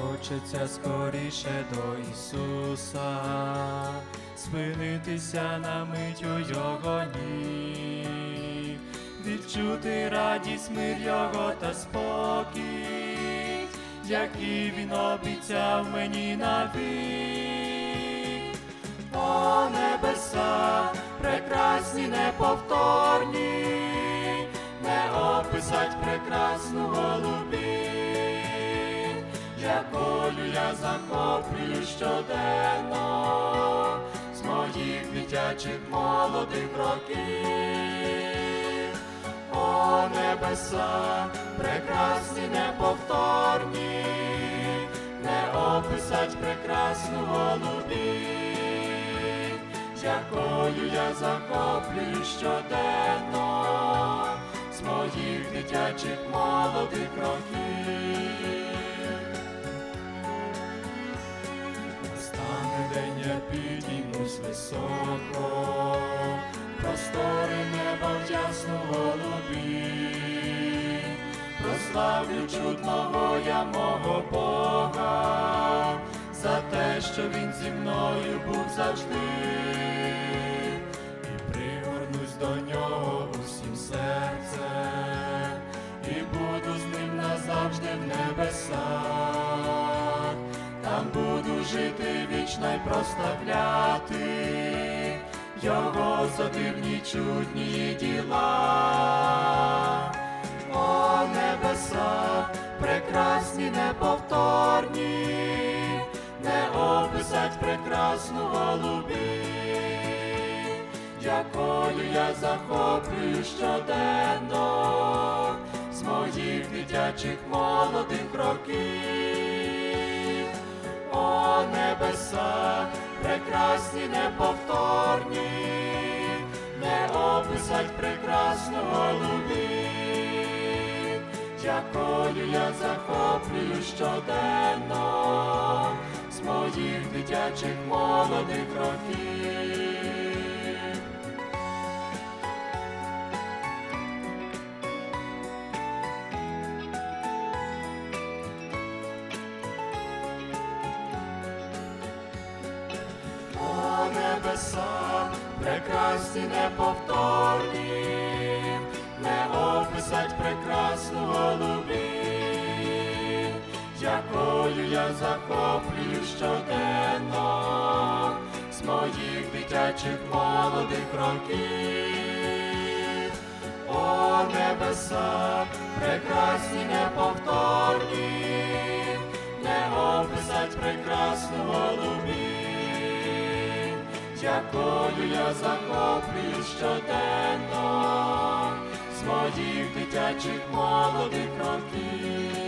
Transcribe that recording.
Хочеться скоріше до Ісуса, спинитися на мить у Його ніг, відчути радість, мир Його та спокій, який Він обіцяв мені навік. О небеса, прекрасні, неповторні, не описать прекрасну голубінь, якою я захоплюю щоденно з моїх дитячих молодих років. О небеса, прекрасні, неповторні, не описать прекрасну голубінь, якою я захоплюю щоденно з моїх дитячих молодих років. Підіймусь високо, простори неба в ясну голубі, прославлю чудного я мого Бога, за те, що він зі мною був завжди, і пригорнусь до нього усім серцем, і буду з ним назавжди в небесах. Там буду жити вічно й прославляти Його за дивні чудні діла. О небеса, прекрасні, неповторні, не описать прекрасну голубі, якою я захоплюю щоденно з моїх дитячих молодих років. Прекрасні, неповторні, не описать прекрасного голубі, якою я захоплюю щоденно з моїх дитячих молодих років. Небеса, прекрасні, неповторні, не описать прекрасну голубі, якою я захоплюю щоденно з моїх дитячих молодих років. О небеса, прекрасні, неповторні, не описать прекрасну голубі, якою я захоплюю щоденно з моїх дитячих молодих років.